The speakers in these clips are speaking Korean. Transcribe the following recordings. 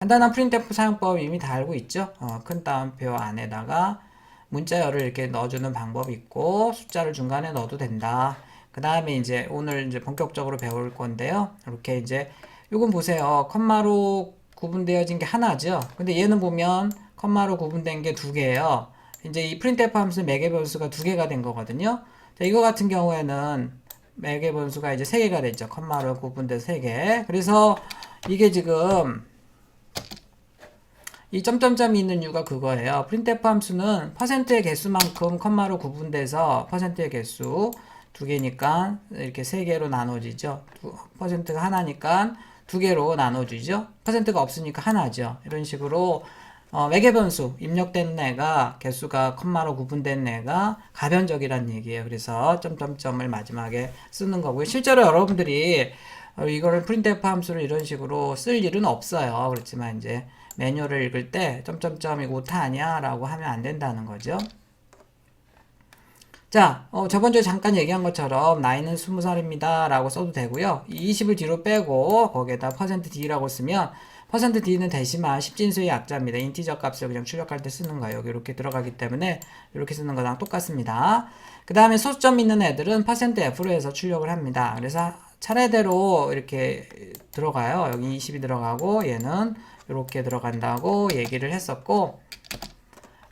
간단한 프린트F 사용법 이미 다 알고 있죠? 어, 큰 따옴표 안에다가 문자열을 이렇게 넣어주는 방법이 있고 숫자를 중간에 넣어도 된다. 그 다음에 이제 오늘 이제 본격적으로 배울 건데요. 이렇게 이제 요건 보세요. 컴마로 구분되어진 게 하나죠. 근데 얘는 보면 컴마로 구분된 게 두 개예요. 이제 이 printf 함수 매개 변수가 두 개가 된 거거든요. 자, 이거 같은 경우에는 매개 변수가 이제 세 개가 됐죠. 컴마로 구분된 세 개. 그래서 이게 지금 이 점점점이 있는 이유가 그거예요. printf 함수는 퍼센트의 개수만큼 컴마로 구분돼서 퍼센트의 개수 두 개니까 이렇게 세 개로 나눠지죠. 두- 퍼센트가 하나니까 두 개로 나눠지죠. 퍼센트가 없으니까 하나죠. 이런 식으로 어, 매개 변수 입력된 애가 개수가 컴마로 구분된 애가 가변적이란 얘기예요. 그래서 점점점을 마지막에 쓰는 거고요. 실제로 여러분들이 어, 이거를 printf 함수를 이런 식으로 쓸 일은 없어요. 그렇지만 이제 매뉴얼을 읽을 때 점점점 이거 오타 아니야? 라고 하면 안 된다는 거죠. 자, 어, 저번 주에 잠깐 얘기한 것처럼 나이는 20살입니다. 라고 써도 되고요. 이 20을 뒤로 빼고 거기에다 %d라고 쓰면 %d는 데시말 10진수의 약자입니다. 인티저 값을 그냥 출력할 때 쓰는 거예요. 이렇게 들어가기 때문에 이렇게 쓰는 거랑 똑같습니다. 그 다음에 소수점 있는 애들은 %f로 해서 출력을 합니다. 그래서 차례대로 이렇게 들어가요. 여기 20이 들어가고 얘는 이렇게 들어간다고 얘기를 했었고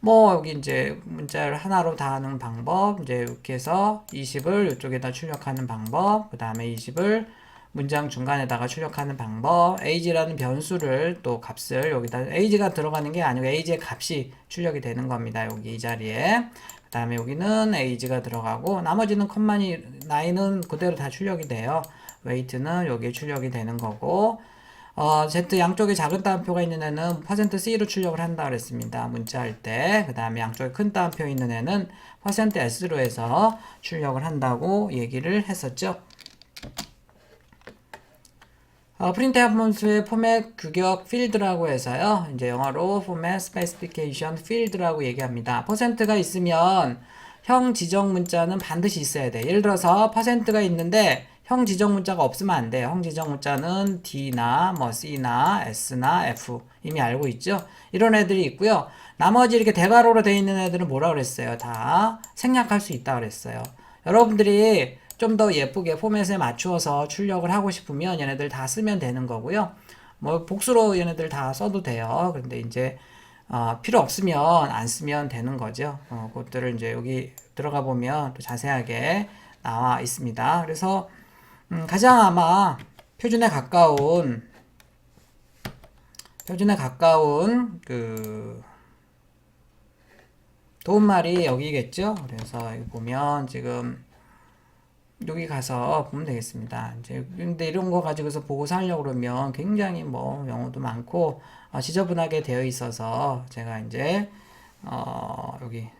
뭐 여기 이제 문자를 하나로 다 하는 방법 이제 이렇게 해서 20을 이쪽에다 출력하는 방법 그 다음에 20을 문장 중간에다가 출력하는 방법 age라는 변수를 또 값을 여기다 age가 들어가는 게 아니고 age의 값이 출력이 되는 겁니다 여기 이 자리에. 그 다음에 여기는 age가 들어가고 나머지는 컴만이 나이는 그대로 다 출력이 돼요. weight는 여기에 출력이 되는 거고 어, Z 양쪽에 작은 따옴표가 있는 애는 %C로 출력을 한다 그랬습니다. 문자할 때. 그 다음에 양쪽에 큰 따옴표 있는 애는 %S로 해서 출력을 한다고 얘기를 했었죠. 어, 프린트 함수의 포맷 규격 필드라고 해서요. 이제 영어로 포맷 스페시피케이션 필드라고 얘기합니다. 퍼센트가 있으면 형 지정 문자는 반드시 있어야 돼. 예를 들어서 퍼센트가 있는데 형 지정 문자가 없으면 안 돼요. 형 지정 문자는 D나 뭐 C나 S나 F 이미 알고 있죠. 이런 애들이 있고요. 나머지 이렇게 대괄호로 되어 있는 애들은 뭐라 그랬어요? 다 생략할 수 있다 그랬어요. 여러분들이 좀 더 예쁘게 포맷에 맞추어서 출력을 하고 싶으면 얘네들 다 쓰면 되는 거고요. 뭐 복수로 얘네들 다 써도 돼요. 근데 이제 어, 필요 없으면 안 쓰면 되는 거죠. 어, 그것들을 이제 여기 들어가 보면 또 자세하게 나와 있습니다. 그래서 음, 가장 아마 표준에 가까운 표준에 가까운 그 도움말이 여기겠죠. 그래서 보면 지금 여기 가서 보면 되겠습니다. 이제 근데 이런 거 가지고서 보고서 하려고 그러면 굉장히 뭐 영어도 많고 어, 지저분하게 되어 있어서 제가 이제 어, 여기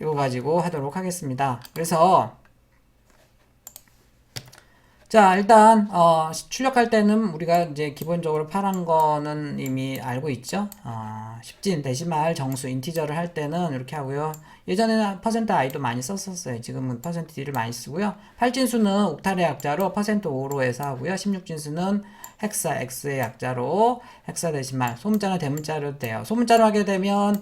이거 가지고 하도록 하겠습니다. 그래서 자, 일단 어, 출력할 때는 우리가 이제 기본적으로 파란 거는 이미 알고 있죠. 어, 10진 데시말 정수 인티저를 할 때는 이렇게 하고요. 예전에는 퍼센트 i도 많이 썼었어요. 지금은 퍼센트 d를 많이 쓰고요. 8진수는 옥탈의 약자로 퍼센트 5로 해서 하고요. 16진수는 헥사 x의 약자로 헥사 데시말 소문자나 대문자로 돼요. 소문자로 하게 되면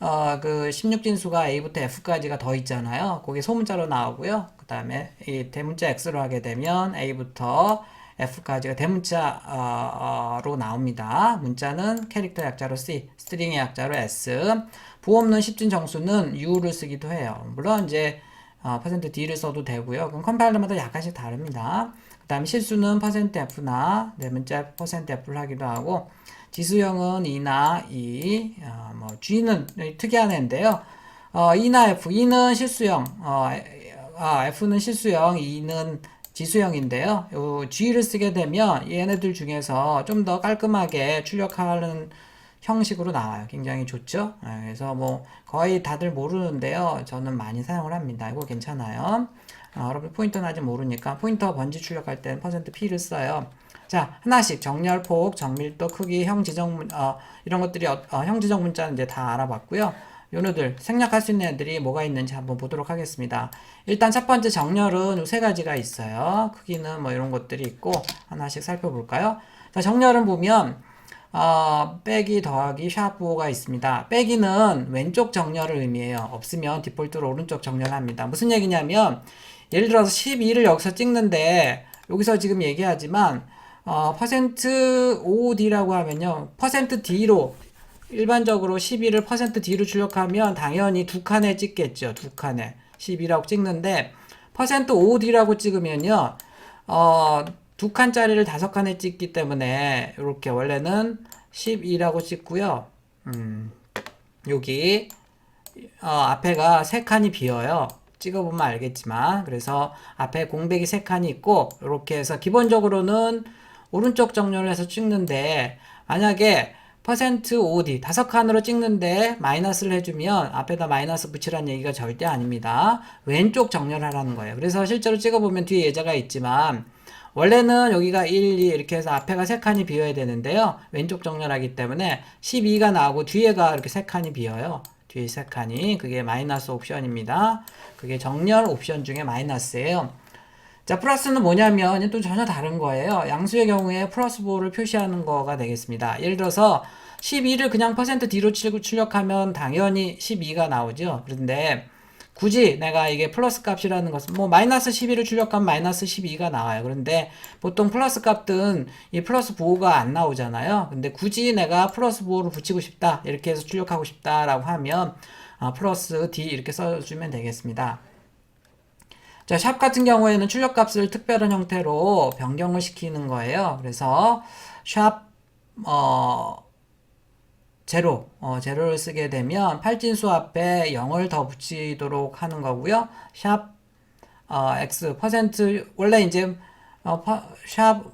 어, 그 16진수가 A부터 F까지가 더 있잖아요. 그게 소문자로 나오고요. 그 다음에 이 대문자 X로 하게 되면 A부터 F까지가 대문자로 나옵니다. 문자는 캐릭터 약자로 C, 스트링의 약자로 S, 부호 없는 10진 정수는 U를 쓰기도 해요. 물론 이제 어, %D를 써도 되고요. 그럼 컴파일러마다 약간씩 다릅니다. 그 다음에 실수는 %F나 네 문자 %F를 하기도 하고 지수형은 2나 2, 어, 뭐 G는 특이한 애인데요. 어, 2나 F, 2는 실수형, 어, 아, F는 실수형, 2는 지수형인데요. 요 G를 쓰게 되면 얘네들 중에서 좀 더 깔끔하게 출력하는 형식으로 나와요. 굉장히 좋죠? 예, 그래서 뭐 거의 다들 모르는데요. 저는 많이 사용을 합니다. 이거 괜찮아요. 어, 여러분 포인터는 아직 모르니까 포인터 번지 출력할 때는 퍼센트 %P를 써요. 자, 하나씩 정렬, 폭, 정밀도, 크기, 형 지정 문, 어, 이런 것들이 어, 어, 형 지정 문자는 이제 다 알아봤고요. 요노들 생략할 수 있는 애들이 뭐가 있는지 한번 보도록 하겠습니다. 일단 첫 번째 정렬은 세 가지가 있어요. 크기는 뭐 이런 것들이 있고 하나씩 살펴볼까요? 자, 정렬은 보면 어, 빼기 더하기 샤프가 있습니다. 빼기는 왼쪽 정렬을 의미해요. 없으면 디폴트로 오른쪽 정렬합니다. 무슨 얘기냐면 예를 들어서 12를 여기서 찍는데 여기서 지금 얘기하지만 어, 퍼센트 %OD라고 하면요. 퍼센트 %D로 일반적으로 12를 퍼센트 %D로 출력하면 당연히 두 칸에 찍겠죠. 두 칸에 12라고 찍는데 퍼센트 %OD라고 찍으면요. 어, 두 칸짜리를 다섯 칸에 찍기 때문에 이렇게 원래는 12라고 찍고요. 음, 여기 어, 앞에가 세 칸이 비어요. 찍어보면 알겠지만 그래서 앞에 공백이 세 칸이 있고 이렇게 해서 기본적으로는 오른쪽 정렬을 해서 찍는데 만약에 퍼센트 %OD 다섯 칸으로 찍는데 마이너스를 해주면 앞에다 마이너스 붙이라는 얘기가 절대 아닙니다. 왼쪽 정렬하라는 거예요. 그래서 실제로 찍어보면 뒤에 예제가 있지만 원래는 여기가 1, 2 이렇게 해서 앞에가 세 칸이 비어야 되는데요. 왼쪽 정렬하기 때문에 12가 나오고 뒤에가 이렇게 세 칸이 비어요. 뒤에 세 칸이 그게 마이너스 옵션입니다. 그게 정렬 옵션 중에 마이너스예요. 자, 플러스는 뭐냐면 또 전혀 다른 거예요. 양수의 경우에 플러스 보를 표시하는 거가 되겠습니다. 예를 들어서 12를 그냥 퍼센트 D로 칠- 출력하면 당연히 12가 나오죠. 그런데 굳이 내가 이게 플러스 값이라는 것은 뭐 마이너스 12를 출력하면 마이너스 12가 나와요. 그런데 보통 플러스 값은 이 플러스 보호가 안 나오잖아요. 근데 굳이 내가 플러스 보호를 붙이고 싶다. 이렇게 해서 출력하고 싶다라고 하면 아, 플러스 D 이렇게 써주면 되겠습니다. 자, 샵 같은 경우에는 출력 값을 특별한 형태로 변경을 시키는 거예요. 그래서 샵 어, 제로, 어, 제로를 쓰게 되면 팔진수 앞에 0을 더 붙이도록 하는 거고요. 샵 어, x 퍼센트 원래 이제 어, 파, 샵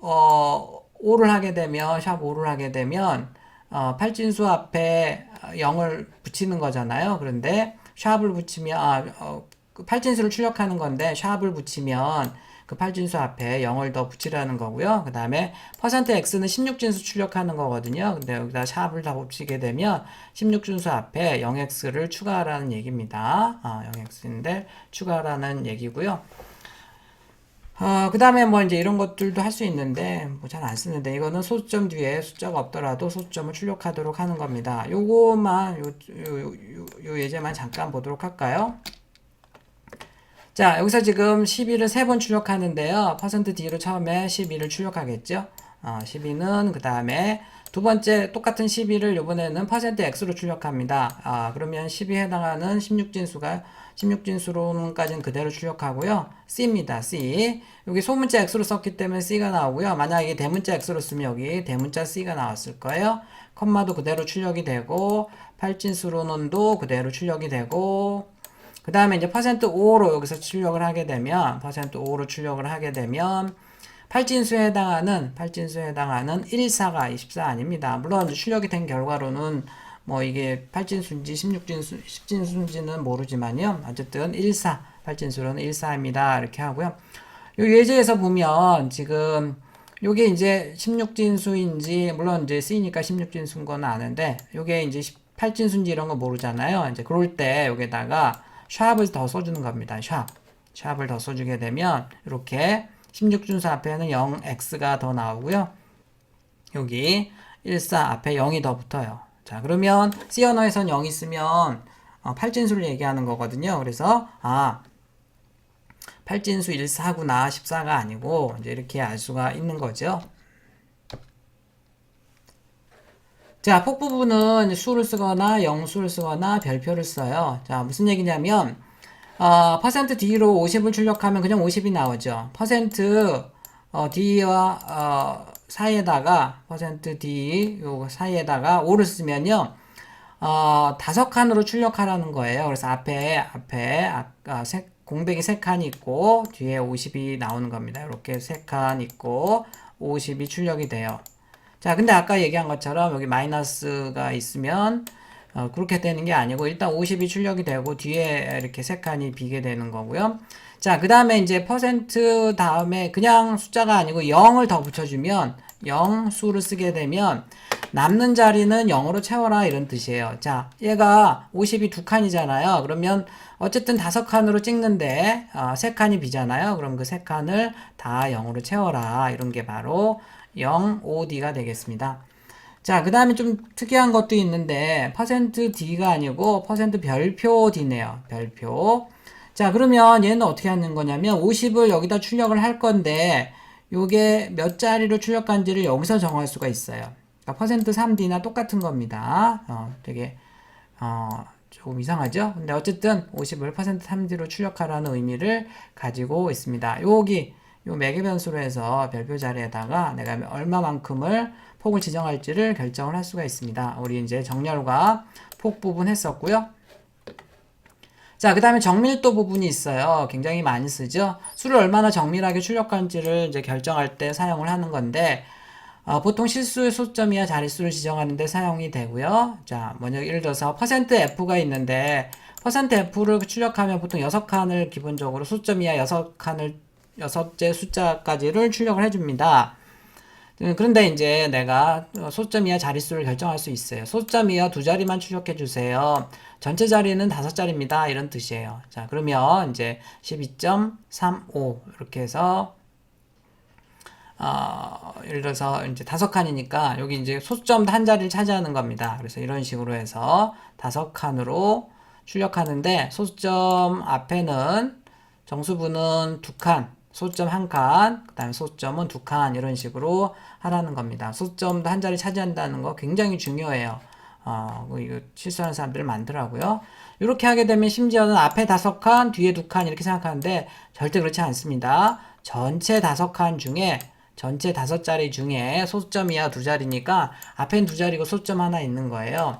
어, 5를 하게 되면 샵 5를 하게 되면 어, 팔진수 앞에 0을 붙이는 거잖아요. 그런데 샵을 붙이면 아, 어, 그 팔진수를 출력하는 건데 샵을 붙이면 그 팔진수 앞에 0을 더 붙이라는 거고요. 그 다음에 퍼센트 %x는 16진수 출력하는 거거든요. 근데 여기다 샵을 더 붙이게 되면 16진수 앞에 0x를 추가하라는 얘기입니다. 아, 0x인데 추가하라는 얘기고요. 어, 그 다음에 뭐 이제 이런 것들도 할 수 있는데 뭐 잘 안 쓰는데 이거는 소수점 뒤에 숫자가 없더라도 소수점을 출력하도록 하는 겁니다. 요거만 요, 요, 요, 요 예제만 잠깐 보도록 할까요? 자, 여기서 지금 12를 세 번 출력하는데요. 퍼센트 %D로 처음에 12를 출력하겠죠. 어, 12는 그 다음에 두 번째 똑같은 12를 이번에는 퍼센트 %X로 출력합니다. 아, 그러면 10에 해당하는 16진수가 16진수로는까지는 그대로 출력하고요. C입니다. C. 여기 소문자 X로 썼기 때문에 C가 나오고요. 만약에 대문자 X로 쓰면 여기 대문자 C가 나왔을 거예요. 컴마도 그대로 출력이 되고 8진수로는도 그대로 출력이 되고 그 다음에 이제 퍼센트 %5로 여기서 출력을 하게 되면 퍼센트 %5로 출력을 하게 되면 팔진수에 해당하는 팔진수에 해당하는 14가 24 아닙니다. 물론 출력이 된 결과로는 뭐 이게 팔진수인지 16진수 10진수인지는 모르지만요. 어쨌든 14 팔진수로는 14입니다. 이렇게 하고요. 요 예제에서 보면 지금 요게 이제 16진수인지 물론 이제 C니까 16진수인 건 아는데 요게 이제 8진수인지 이런 거 모르잖아요. 이제 그럴 때 여기다가 샵을 더 써주는 겁니다. 샵. 샵을 더 써주게 되면 이렇게 16준수 앞에는 0x가 더 나오고요. 여기 14 앞에 0이 더 붙어요. 자, 그러면 C 언어에선 0 있으면 어, 8진수를 얘기하는 거거든요. 그래서 아 8진수 14구나 14가 아니고 이제 이렇게 알 수가 있는 거죠. 자, 폭 부분은 수를 쓰거나 영수를 쓰거나 별표를 써요. 자, 무슨 얘기냐면 어, 퍼센트 D로 50을 출력하면 그냥 50이 나오죠. 퍼센트 어, D와 어, 사이에다가 퍼센트 D 요 사이에다가 5를 쓰면요. 어, 다섯 칸으로 출력하라는 거예요. 그래서 앞에 앞에 아까 세, 공백이 세칸 있고 뒤에 50이 나오는 겁니다. 이렇게 세 칸 있고 50이 출력이 돼요. 자, 근데 아까 얘기한 것처럼 여기 마이너스가 있으면 어, 그렇게 되는 게 아니고 일단 50이 출력이 되고 뒤에 이렇게 세 칸이 비게 되는 거고요. 자, 그 다음에 이제 퍼센트 다음에 그냥 숫자가 아니고 0을 더 붙여주면 0 수를 쓰게 되면 남는 자리는 0으로 채워라 이런 뜻이에요. 자, 얘가 50이 두 칸이잖아요. 그러면 어쨌든 다섯 칸으로 찍는데 어, 세 칸이 비잖아요. 그럼 그 세 칸을 다 0으로 채워라. 이런 게 바로 0, 5D가 되겠습니다. 자, 그 다음에 좀 특이한 것도 있는데 퍼센트 %D가 아니고 퍼센트 별표 D네요. 별표. 자, 그러면 얘는 어떻게 하는 거냐면 50을 여기다 출력을 할 건데 요게 몇 자리로 출력한지를 여기서 정할 수가 있어요. 그러니까 퍼센트 %3D나 똑같은 겁니다. 어, 되게 어, 조금 이상하죠? 근데 어쨌든 50을 퍼센트 %3D로 출력하라는 의미를 가지고 있습니다. 여기 요 매개 변수로 해서 별표 자리에다가 내가 얼마만큼을 폭을 지정할지를 결정을 할 수가 있습니다. 우리 이제 정렬과 폭 부분 했었고요. 자, 그 다음에 정밀도 부분이 있어요. 굉장히 많이 쓰죠. 수를 얼마나 정밀하게 출력할지를 이제 결정할 때 사용을 하는 건데, 어, 보통 실수의 소점이야 자릿수를 지정하는데 사용이 되고요. 자, 먼저 예를 들어서 퍼센트 %F가 있는데, 퍼센트 %F를 출력하면 보통 6칸을 기본적으로 소점 이야 6칸을, 6째 숫자까지를 출력을 해줍니다. 음, 그런데 이제 내가 소점 이하 자릿수를 결정할 수 있어요. 소점 이하 두 자리만 출력해 주세요. 전체 자리는 다섯 자리입니다. 이런 뜻이에요. 자, 그러면 이제 12.35 이렇게 해서 어, 예를 들어서 이제 다섯 칸이니까 여기 이제 소점 한 자리를 차지하는 겁니다. 그래서 이런 식으로 해서 다섯 칸으로 출력하는데 소점 앞에는 정수분은 두 칸, 소점 한 칸, 그 다음에 소점은 두 칸, 이런 식으로 하라는 겁니다. 소점도 한 자리 차지한다는 거 굉장히 중요해요. 어, 뭐 이거 실수하는 사람들 많더라고요. 이렇게 하게 되면 심지어는 앞에 다섯 칸, 뒤에 두 칸 이렇게 생각하는데 절대 그렇지 않습니다. 전체 다섯 칸 중에 전체 다섯 자리 중에 소점 이하 두 자리니까 앞엔 두 자리고 소점 하나 있는 거예요.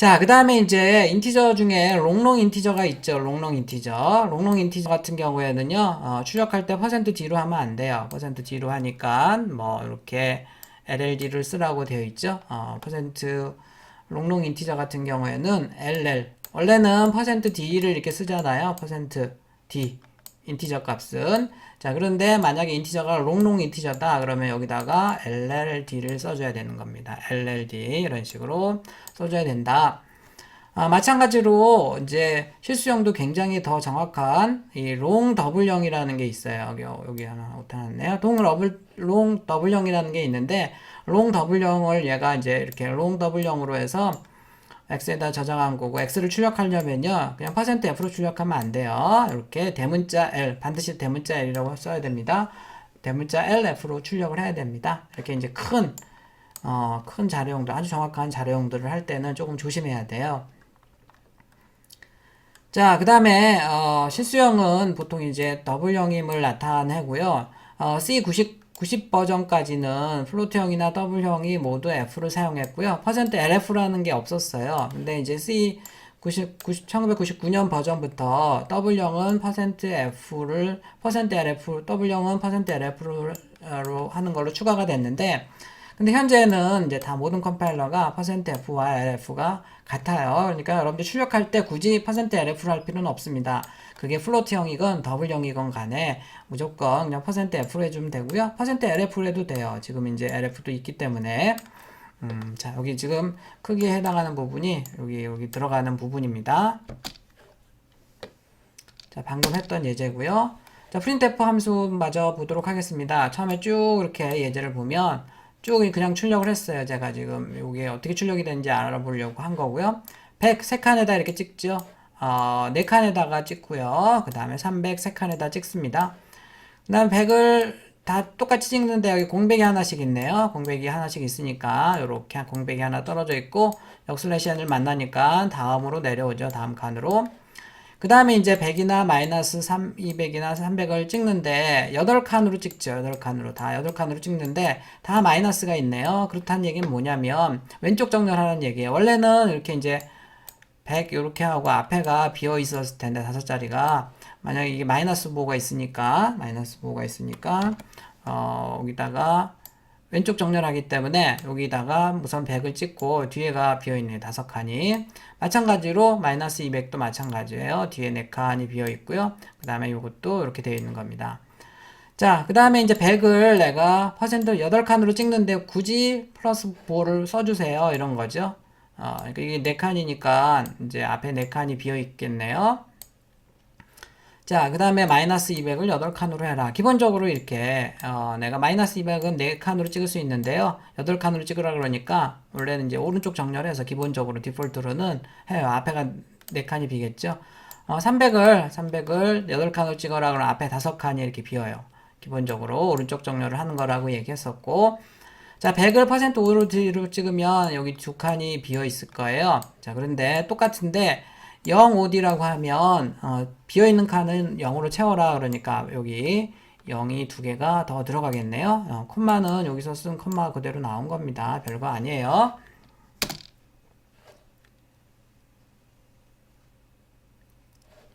자, 그 다음에 이제 인티저 중에 롱롱 인티저가 있죠. 롱롱 인티저. 롱롱 인티저 같은 경우에는요, 어, 출력할 때 퍼센트 %D로 하면 안 돼요. 퍼센트 %D로 하니까, 뭐, 이렇게 LLD를 쓰라고 되어 있죠. 어, 퍼센트 롱롱 인티저 같은 경우에는 LL. 원래는 퍼센트 %D를 이렇게 쓰잖아요. 퍼센트 %D. 인티저 값은. 자, 그런데 만약에 인티저가 롱롱 인티저다. 그러면 여기다가 LLD를 써줘야 되는 겁니다. LLD. 이런 식으로 써줘야 된다. 아, 마찬가지로 이제 실수형도 굉장히 더 정확한 이롱 더블형이라는 게 있어요. 여기 여기 하나 나타났네요. 동 러블 롱 더블형이라는 게 있는데 롱 더블형을 얘가 이제 이렇게 롱 더블형으로 해서 x에다 저장한 거고 x를 출력하려면요 그냥 %f로 출력하면 안 돼요 이렇게 대문자 l 반드시 대문자 l이라고 써야 됩니다 대문자 lf로 출력을 해야 됩니다 이렇게 이제 큰 어, 큰 자료용들, 아주 정확한 자료용들을 할 때는 조금 조심해야 돼요. 자, 그 다음에, 어, 실수형은 보통 이제 더블형임을 나타내고요. 어, C90, 90 버전까지는 플로트형이나 더블형이 모두 F를 사용했고요. 퍼센트 %LF라는 게 없었어요. 근데 이제 C 90, 90, 1999년 버전부터 W형은 %F를, %LF, W형은 %LF로 하는 걸로 추가가 됐는데, 근데 현재는 이제 다 모든 컴파일러가 %f와 lf가 같아요. 그러니까 여러분들 출력할 때 굳이 %lf를 할 필요는 없습니다. 그게 플로트 형이건 더블 형이건 간에 무조건 그냥 %f로 해주면 되고요. %lf로 해도 돼요. 지금 이제 lf도 있기 때문에 음, 자 여기 지금 크기에 해당하는 부분이 여기 여기 들어가는 부분입니다. 자 방금 했던 예제고요. 자 프린트f 함수마저 보도록 하겠습니다. 처음에 쭉 이렇게 예제를 보면 쭉 그냥 출력을 했어요. 제가 지금 이게 어떻게 출력이 되는지 알아보려고 한 거고요. 100 3칸에다 이렇게 찍죠. 어, 4칸에다가 찍고요. 그 다음에 300 3칸에다 찍습니다. 그 다음 100을 다 똑같이 찍는데 여기 공백이 하나씩 있네요. 공백이 하나씩 있으니까 이렇게 공백이 하나 떨어져 있고 역슬래시안을 만나니까 다음으로 내려오죠. 다음 칸으로. 그 다음에 이제 100이나 마이너스 3, 200이나 300을 찍는데 8칸으로 찍죠. 8칸으로. 다 8칸으로 찍는데 다 마이너스가 있네요. 그렇다는 얘기는 뭐냐면 왼쪽 정렬하는 얘기예요. 원래는 이렇게 이제 100 이렇게 하고 앞에가 비어 있었을 텐데 다섯 자리가 만약에 이게 마이너스 보호가 있으니까 마이너스 보호가 있으니까 어, 여기다가 왼쪽 정렬하기 때문에 여기다가 우선 100을 찍고 뒤에가 비어있네요. 다섯 칸이. 마찬가지로 마이너스 200도 마찬가지예요. 뒤에 네 칸이 비어있고요. 그 다음에 이것도 이렇게 되어 있는 겁니다. 자, 그 다음에 이제 100을 내가 퍼센트 8칸으로 찍는데 굳이 플러스 4를 써주세요. 이런 거죠. 어, 그러니까 이게 4칸이니까 이제 앞에 4칸이 비어 있겠네요. 자, 그 다음에 마이너스 200을 8칸으로 해라. 기본적으로 이렇게, 어, 내가 마이너스 200은 4칸으로 찍을 수 있는데요. 8칸으로 찍으라 그러니까, 원래는 이제 오른쪽 정렬해서 기본적으로 디폴트로는 해요. 앞에가 4칸이 비겠죠. 어, 300을, 300을 8칸으로 찍어라 그러면 앞에 5칸이 이렇게 비어요. 기본적으로 오른쪽 정렬을 하는 거라고 얘기했었고, 자, 100을 퍼센트 5로 뒤로 찍으면 여기 두 칸이 비어 있을 거예요. 자, 그런데 똑같은데 0, 5D라고 하면 어, 비어 있는 칸은 0으로 채워라 그러니까 여기 0이 두 개가 더 들어가겠네요. 어, 콤마는 여기서 쓴 콤마 그대로 나온 겁니다. 별거 아니에요.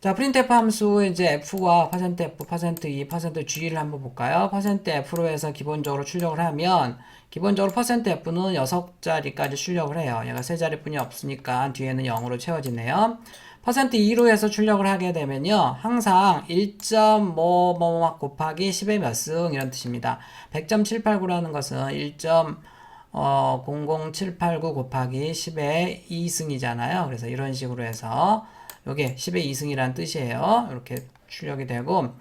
자, 프린트F 함수 이제 F와 %F, %E, %G를 한번 볼까요? %F로 해서 기본적으로 출력을 하면 기본적으로 %F는 6자리까지 출력을 해요. 얘가 3자리뿐이 없으니까 뒤에는 0으로 채워지네요. %E로 해서 출력을 하게 되면요. 항상 1.뭐뭐 곱하기 10의 몇 승 이런 뜻입니다. 100.789라는 것은 1. 어, 00789 곱하기 10의 2승이잖아요. 그래서 이런 식으로 해서 요게 10의 2승이라는 뜻이에요. 이렇게 출력이 되고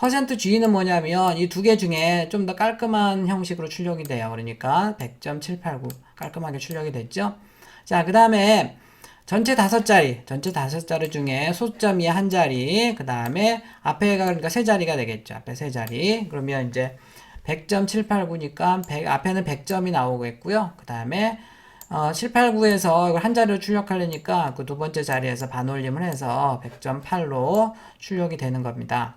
퍼센트 G는 뭐냐면 이 두 개 중에 좀 더 깔끔한 형식으로 출력이 돼요. 그러니까 100.789 깔끔하게 출력이 됐죠. 자, 그 다음에 전체 다섯 자리, 전체 다섯 자리 중에 소점이 한 자리, 그 다음에 앞에가 그러니까 세 자리가 되겠죠. 앞에 세 자리. 그러면 이제 100.789니까 100, 앞에는 100점이 나오겠고요. 그 다음에 어, 789에서 이걸 한 자리로 출력하려니까 그 두 번째 자리에서 반올림을 해서 100.8로 출력이 되는 겁니다.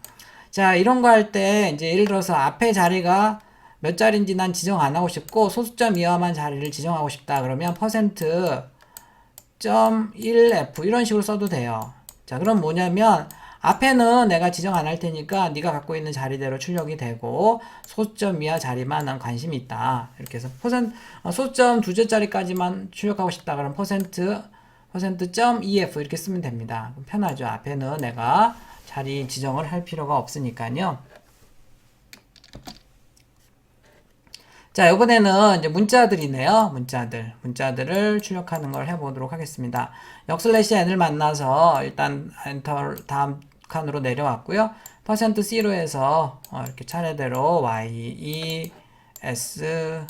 자, 이런 거 할 때 이제 예를 들어서 앞에 자리가 몇 자리인지 난 지정 안 하고 싶고 소수점 이하만 자리를 지정하고 싶다. 그러면 퍼센트 .1f 이런 식으로 써도 돼요. 자, 그럼 뭐냐면 앞에는 내가 지정 안 할 테니까 네가 갖고 있는 자리대로 출력이 되고 소점 이하 자리만 난 관심이 있다. 이렇게 해서 퍼센트 어, 소점 두 자리까지만 출력하고 싶다. 그럼 퍼센트 퍼센트 점 .ef 이렇게 쓰면 됩니다. 편하죠. 앞에는 내가 자리 지정을 할 필요가 없으니까요. 자, 이번에는 이제 문자들이네요. 문자들. 문자들을 출력하는 걸 해보도록 하겠습니다. 역슬래시 n을 만나서 일단 엔터 다음 칸으로 내려왔고요. %C로 해서 어, 이렇게 차례대로 y, e, s,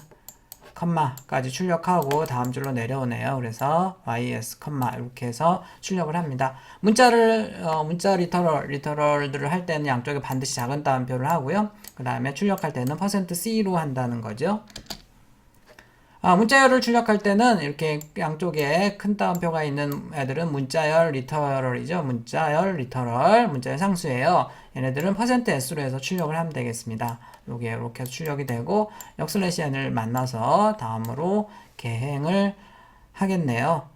컴마까지 출력하고 다음 줄로 내려오네요. 그래서 ys, 컴마 이렇게 해서 출력을 합니다. 문자를 어, 문자 리터럴 리터럴들을 할 때는 양쪽에 반드시 작은 따옴표를 하고요. 그 다음에 출력할 때는 퍼센트 %C로 한다는 거죠. 아, 문자열을 출력할 때는 이렇게 양쪽에 큰 따옴표가 있는 애들은 문자열 리터럴이죠. 문자열 리터럴, 문자열 상수예요. 얘네들은 퍼센트 %S로 해서 출력을 하면 되겠습니다. 요게 이렇게 출력이 되고 역슬래시 n을 만나서 다음으로 개행을 하겠네요.